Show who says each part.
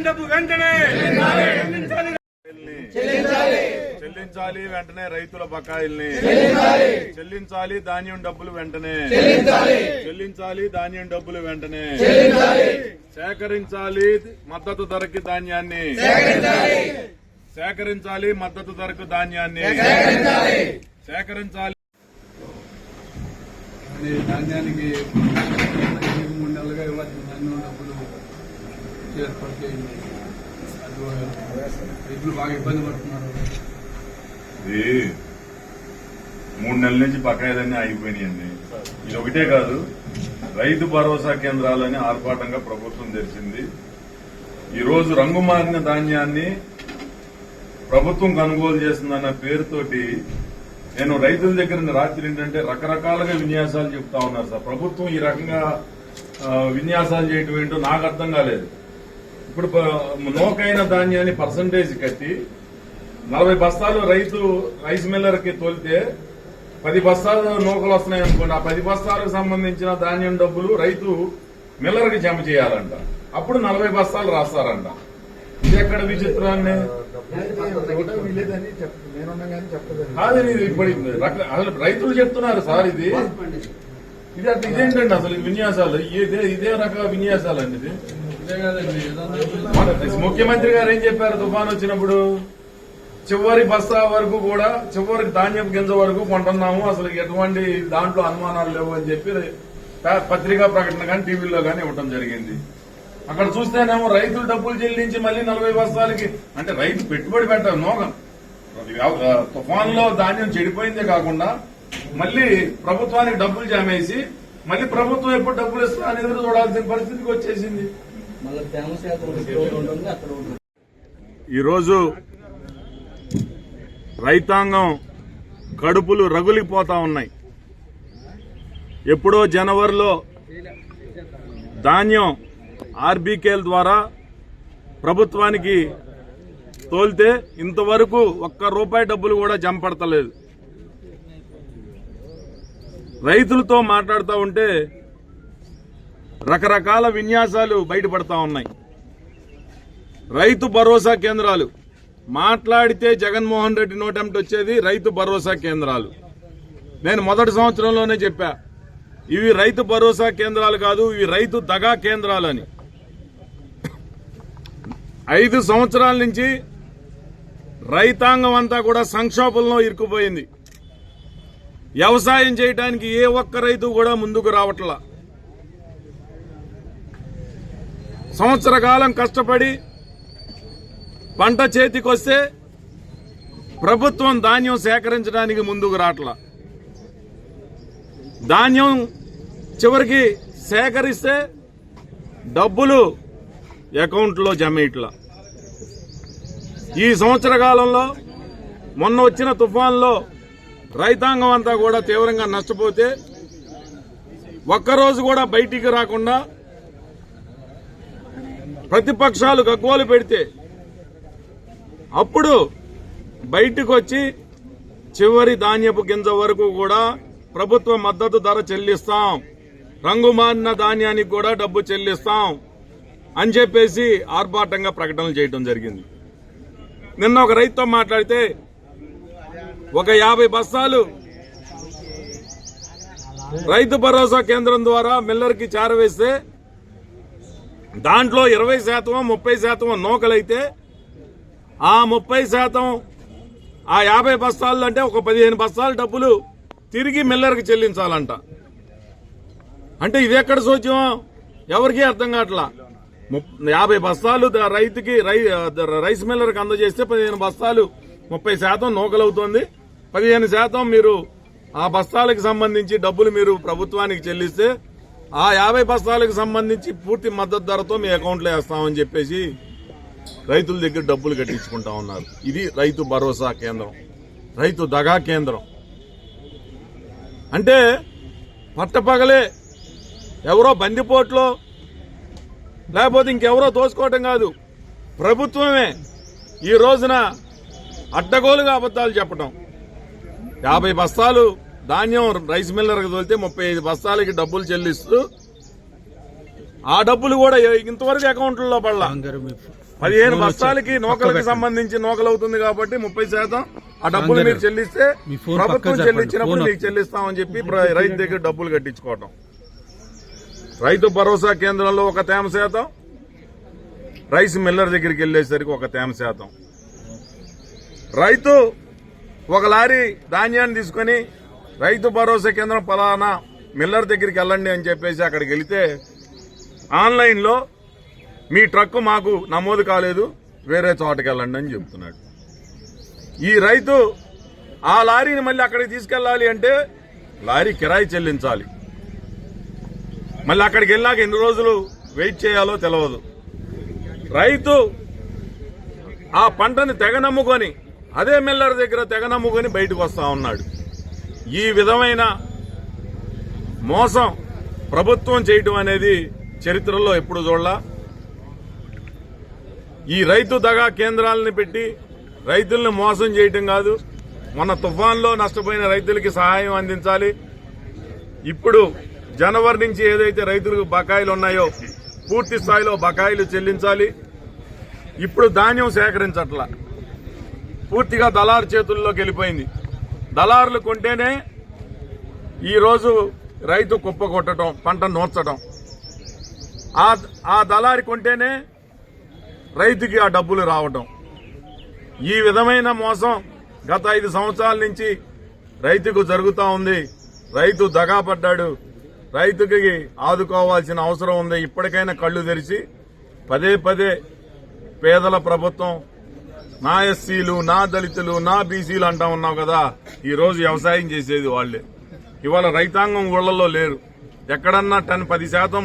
Speaker 1: ధాన్యం డబ్బు వెంటనే. చెల్లించాలి.
Speaker 2: వెంటనే రైతుల బకాయిల్ని. చెల్లించాలి. ధాన్యం డబ్బులు వెంటనే. చెల్లించాలి. ధాన్యం డబ్బులు వెంటనే. సేకరించాలి మద్దతు ధరకి ధాన్యాన్ని. సేకరించాలి. మద్దతు ధరకు ధాన్యాన్ని. సేకరించాలి.
Speaker 3: ధాన్యానికి మూడు నెలలుగా ఇవ్వాల్సిన ధాన్యం డబ్బులు రైతులు బాగా ఇబ్బంది పడుతున్నారు
Speaker 2: మూడు నెలల నుంచి బకాయిలన్నీ ఆగిపోయినాయండి. ఇది ఒకటే కాదు రైతు భరోసా కేంద్రాలని ఆర్భాటంగా ప్రభుత్వం తెరిచింది. ఈరోజు రంగు మారిన ధాన్యాన్ని ప్రభుత్వం కొనుగోలు చేస్తుందన్న పేరుతోటి నేను రైతుల దగ్గర రాత్రి ఏంటంటే రకరకాలుగా విన్యాసాలు చెప్తా ఉన్నారు సార్. ప్రభుత్వం ఈ రకంగా విన్యాసాలు చేయటం ఏంటో నాకు అర్థం కాలేదు. ఇప్పుడు నోకైన ధాన్యాన్ని పర్సంటేజ్ కట్టి నలభై బస్తాలు రైతు రైస్ మిల్లర్కి తోలితే పది బస్తాలు నూకలు వస్తున్నాయి అనుకోండి. ఆ పది బస్తాలకు సంబంధించిన ధాన్యం డబ్బులు రైతు మిల్లర్కి జమ చేయాలంట. అప్పుడు నలభై బస్తాలు రాస్తారంట. ఇది ఎక్కడ విచిత్రాన్ని? కాదు ఇది ఇప్పుడు అసలు రైతులు చెప్తున్నారు సార్ ఇది. ఇది అసలు ఇదేంటండి అసలు ఈ విన్యాసాలు? ఇదే ఇదే రక విన్యాసాలు అండి ఇది. ముఖ్యమంత్రి గారు ఏం చెప్పారు? తుఫాన్ వచ్చినప్పుడు చివరి బస్తా వరకు కూడా చివరి ధాన్యం గింజ వరకు కొంటున్నాము. అసలు ఎటువంటి దాంట్లో అనుమానాలు లేవు అని చెప్పి పత్రికా ప్రకటన కానీ టీవీలో కానీ ఇవ్వటం జరిగింది. అక్కడ చూస్తేనేమో రైతులు డబ్బులు చెల్లించి మళ్ళీ నలభై బస్తాలకి అంటే రైతు పెట్టుబడి పెట్టారు నోగం తుఫాన్లో ధాన్యం చెడిపోయిందే కాకుండా మళ్ళీ ప్రభుత్వానికి డబ్బులు జమేసి మళ్ళీ ప్రభుత్వం ఎప్పుడు డబ్బులు ఇస్తా అని ఎదురు చూడాల్సిన పరిస్థితికి వచ్చేసింది.
Speaker 4: మళ్ళీ ఉంటుంది అక్కడ ఉంటుంది.
Speaker 2: ఈరోజు రైతాంగం కడుపులు రగులిపోతా ఉన్నాయి. ఎప్పుడో జనవరిలో ధాన్యం ఆర్బీకేల ద్వారా ప్రభుత్వానికి తోలితే ఇంతవరకు ఒక్క రూపాయి డబ్బులు కూడా జంపడతలేదు రైతులతో మాట్లాడుతూ ఉంటే రకరకాల విన్యాసాలు బయటపడతా ఉన్నాయి. రైతు భరోసా కేంద్రాలు. మాట్లాడితే జగన్మోహన్ రెడ్డి నోటెంట్ వచ్చేది రైతు భరోసా కేంద్రాలు. నేను మొదటి సంవత్సరంలోనే చెప్పా ఇవి రైతు భరోసా కేంద్రాలు కాదు ఇవి రైతు దగా కేంద్రాలని. ఐదు సంవత్సరాల నుంచి రైతాంగం అంతా కూడా సంక్షోభంలో ఇరుక్కుపోయింది. వ్యవసాయం చేయడానికి ఏ ఒక్క రైతు కూడా ముందుకు రావట్లా. సంవత్సర కాలం కష్టపడి పంట చేతికొస్తే ప్రభుత్వం ధాన్యం సేకరించడానికి ముందుకు రావట్లా ధాన్యం చివరికి సేకరిస్తే డబ్బులు అకౌంట్లో జమేయట్లా ఈ సంవత్సర కాలంలో మొన్న వచ్చిన తుఫాన్లో రైతాంగం అంతా కూడా తీవ్రంగా నష్టపోతే ఒక్కరోజు కూడా బయటికి రాకుండా ప్రతిపక్షాలు గగ్గోలు పెడితే అప్పుడు బయటకు వచ్చి చివరి ధాన్యపు గింజ వరకు కూడా ప్రభుత్వ మద్దతు ధర చెల్లిస్తాం. రంగు మారిన ధాన్యానికి కూడా డబ్బు చెల్లిస్తాం అని చెప్పేసి ఆర్భాటంగా ప్రకటనలు చేయడం జరిగింది. నిన్న ఒక రైతుతో మాట్లాడితే ఒక యాభై బస్తాలు రైతు భరోసా కేంద్రం ద్వారా మిల్లర్కి చేరవేస్తే దాంట్లో ఇరవై శాతం ముప్పై శాతం నూకలైతే ఆ ముప్పై శాతం ఆ యాభై బస్తాలు అంటే ఒక పదిహేను బస్తాల డబ్బులు తిరిగి మిల్లర్కి చెల్లించాలంట. అంటే ఇది ఎక్కడ సోచ్యం ఎవరికీ అర్థం కావట్లా. ముప్- యాభై బస్తాలు రైతుకి రై- రైస్ మిల్లర్కి అందజేస్తే పదిహేను బస్తాలు ముప్పై శాతం నూకలవుతోంది. పదిహేను శాతం మీరు ఆ బస్తాలకు సంబంధించి డబ్బులు మీరు ప్రభుత్వానికి చెల్లిస్తే ఆ యాభై బస్తాలకు సంబంధించి పూర్తి మద్దతు ధరతో మీ అకౌంట్లో వేస్తామని చెప్పేసి రైతుల దగ్గర డబ్బులు కట్టించుకుంటా ఉన్నారు. ఇది రైతు భరోసా కేంద్రం. రైతు దగా కేంద్రం. అంటే పట్టపగలే ఎవరో బందిపోట్లో లేకపోతే ఇంకెవరో తోసుకోవటం కాదు. ప్రభుత్వమే ఈ రోజున అడ్డగోలుగా అబద్ధాలు చెప్పటం. యాభై బస్తాలు ధాన్యం రైస్ మిల్లర్కి తోలితే ముప్పై ఐదు బస్తాలకి డబ్బులు చెల్లిస్తూ ఆ డబ్బులు కూడా ఇంతవరకు అకౌంట్లలో పడలా. పదిహేను బస్తాలకి నూకలకు సంబంధించి నూకలు అవుతుంది కాబట్టి ముప్పై శాతం ఆ డబ్బులు మీరు చెల్లిస్తే ప్రభుత్వం. చెల్లించినప్పుడు మీకు చెల్లిస్తామని చెప్పి రైతు దగ్గర డబ్బులు కట్టించుకోవటం. రైతు భరోసా కేంద్రంలో ఒక తేమ శాతం రైస్ మిల్లర్ దగ్గరికి వెళ్ళేసరికి ఒక తేమ శాతం. రైతు ఒక లారీ ధాన్యాన్ని తీసుకొని రైతు భరోసా కేంద్రం పలానా మిల్లర్ దగ్గరికి వెళ్ళండి అని చెప్పేసి అక్కడికి వెళితే ఆన్లైన్లో మీ ట్రక్ మాకు నమోదు కాలేదు వేరే చోటకి వెళ్ళండి అని చెప్తున్నాడు. ఈ రైతు ఆ లారీని మళ్ళీ అక్కడికి తీసుకెళ్ళాలి అంటే లారీ కిరాయి చెల్లించాలి. మళ్ళీ అక్కడికి వెళ్ళాక ఎన్ని రోజులు వెయిట్ చేయాలో తెలియదు రైతు ఆ పంటని తెగ నమ్ముకొని అదే మిల్లర్ దగ్గర తెగ నమ్ముకొని బయటకు వస్తా ఉన్నాడు. ఈ విధమైన మోసం ప్రభుత్వం చేయటం అనేది చరిత్రలో ఎప్పుడు చూడలా. ఈ రైతు దగా కేంద్రాలను పెట్టి రైతులను మోసం చేయటం కాదు. మన తుఫాన్లో నష్టపోయిన రైతులకి సహాయం అందించాలి. ఇప్పుడు జనవరి నుంచి ఏదైతే రైతులకు బకాయిలు ఉన్నాయో పూర్తి స్థాయిలో బకాయిలు చెల్లించాలి. ఇప్పుడు ధాన్యం సేకరించట్ల. పూర్తిగా దళారు చేతుల్లోకి వెళ్ళిపోయింది. దళారులు కొంటేనే ఈరోజు రైతు కుప్ప కొట్టడం పంట నూర్చడం. ఆ ఆ దళారి కొంటేనే రైతుకి ఆ డబ్బులు రావటం ఈ విధమైన మోసం గత ఐదు సంవత్సరాల నుంచి రైతుకు జరుగుతూ ఉంది. రైతు దగాపడ్డాడు రైతుకి ఆదుకోవాల్సిన అవసరం ఉంది. ఇప్పటికైనా కళ్ళు తెరిచి పదే పదే పేదల ప్రభుత్వం నా ఎస్సీలు నా దళితులు నా బీసీలు అంటా ఉన్నావు కదా ఈ రోజు వ్యవసాయం చేసేది వాళ్ళే. ఇవాళ రైతాంగం ఊళ్ళలో లేరు. ఎక్కడన్నా టెన్ పది శాతం